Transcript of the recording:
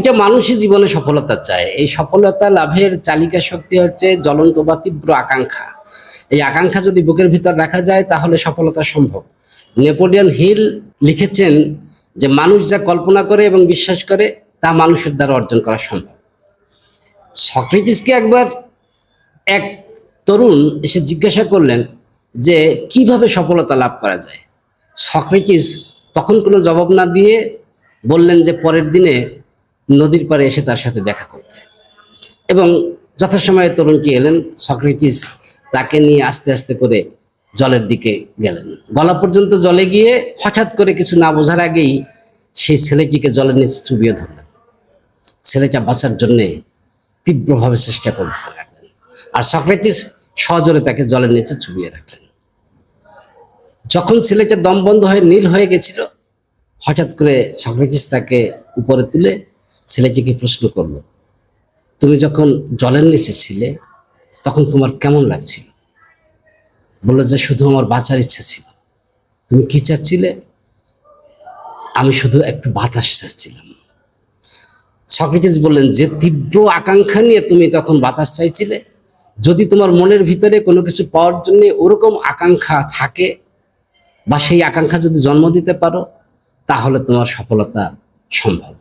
প্রতিটা মানুষই জীবনে সফলতা চায়। এই সফলতা লাভের চালিকা শক্তি হচ্ছে জ্বলন্ত বা তীব্র আকাঙ্ক্ষা। এই আকাঙ্ক্ষা যদি বুকের ভিতর রাখা যায়, তাহলে সফলতা সম্ভব। নেপোলিয়ন হিল লিখেছেন যে, মানুষ যা কল্পনা করে এবং বিশ্বাস করে, তা মানুষের দ্বারা অর্জন করা সম্ভব। সক্রেটিসকে একবার এক তরুণ এসে জিজ্ঞাসা করলেন যে, কীভাবে সফলতা লাভ করা যায়? সক্রেটিস তখন কোনো জবাব না দিয়ে বললেন যে, পরের দিনে নদীর পাড়ে এসে তার সাথে দেখা করতে। এবং যথাসময়ে তরুণটি এলেন, সক্রেটিস তাকে নিয়ে আস্তে আস্তে করে জলের দিকে গেলেন। গলা পর্যন্ত জলে গিয়ে হঠাৎ করে কিছু না বোঝার আগেই সেই ছেলেটিকে জলের নিচে চুবিয়ে ধরলেন। ছেলেটা বাঁচার জন্যে তীব্রভাবে চেষ্টা করতে লাগলেন। আর সক্রেটিস সজোরে তাকে জলের নিচে চুবিয়ে রাখলেন। যখন ছেলেটা দম বন্ধ হয়ে নীল হয়ে গেছিল, হঠাৎ করে সক্রেটিস তাকে উপরে তুলে ছেলেটিকে প্রশ্ন করল, তুমি যখন জলের নিচে ছিলে, তখন তোমার কেমন লাগছিল? বলল যে, শুধু আমার বাঁচার ইচ্ছা ছিল। তুমি কি চাচ্ছিলে? আমি শুধু একটু বাতাস চাচ্ছিলাম। সক্রেটিস বললেন, যে তীব্র আকাঙ্ক্ষা নিয়ে তুমি তখন বাতাস চাইছিলে, যদি তোমার মনের ভিতরে কোনো কিছু পাওয়ার জন্য ওরকম আকাঙ্ক্ষা থাকে বা সেই আকাঙ্ক্ষা যদি জন্ম দিতে পারো, তাহলে তোমার সফলতা সম্ভব।